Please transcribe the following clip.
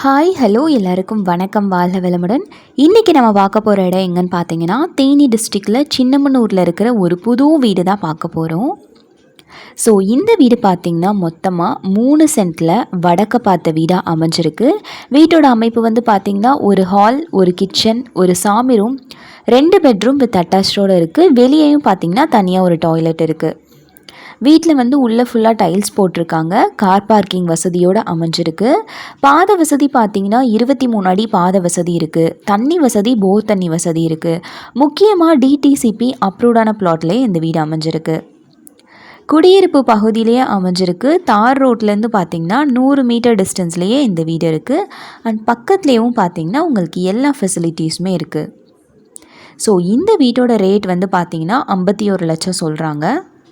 Hi hello எல்லாருக்கும் வணக்கம். வாழ்க வளமுடன். இன்றைக்கி நம்ம பார்க்க போகிற இடம் எங்கன்னு பார்த்தீங்கன்னா தேனி டிஸ்ட்ரிக்டில் சின்னமனூரில் இருக்கிற ஒரு புது வீடு தான் பார்க்க போகிறோம் ஸோ இந்த வீடு பார்த்திங்கன்னா மொத்தமாக மூணு சென்ட்டில் வடக்க பார்த்த வீடாக அமைஞ்சிருக்கு. வீட்டோட அமைப்பு வந்து பார்த்திங்கன்னா ஒரு ஹால் ஒரு கிச்சன் ஒரு சாமி ரூம் ரெண்டு பெட்ரூம் வித் அட்டாச்சோடு இருக்குது வெளியேயும் பார்த்திங்கன்னா தனியாக ஒரு டாய்லெட் இருக்குது வீட்டில் வந்து உள்ளே ஃபுல்லாக டைல்ஸ் போட்டிருக்காங்க. கார் பார்க்கிங் வசதியோடு அமைஞ்சிருக்கு. பாத வசதி பார்த்திங்கன்னா இருபத்தி மூணு அடி பாத வசதி இருக்குது தண்ணி வசதி போர் தண்ணி வசதி இருக்குது முக்கியமாக டிடிசிபி அப்ரூவ்டான பிளாட்லேயே இந்த வீடு அமைஞ்சிருக்கு. குடியிருப்பு பகுதியிலேயே அமைஞ்சிருக்கு. தார் ரோட்லேருந்து பார்த்திங்கன்னா நூறு மீட்டர் டிஸ்டன்ஸ்லேயே இந்த வீடு இருக்குது அண்ட் பக்கத்துலேயும் பார்த்திங்கன்னா உங்களுக்கு எல்லா ஃபெசிலிட்டிஸுமே இருக்குது ஸோ இந்த வீட்டோட ரேட் வந்து பார்த்திங்கன்னா ஐம்பத்தி ஒரு லட்சம் சொல்கிறாங்க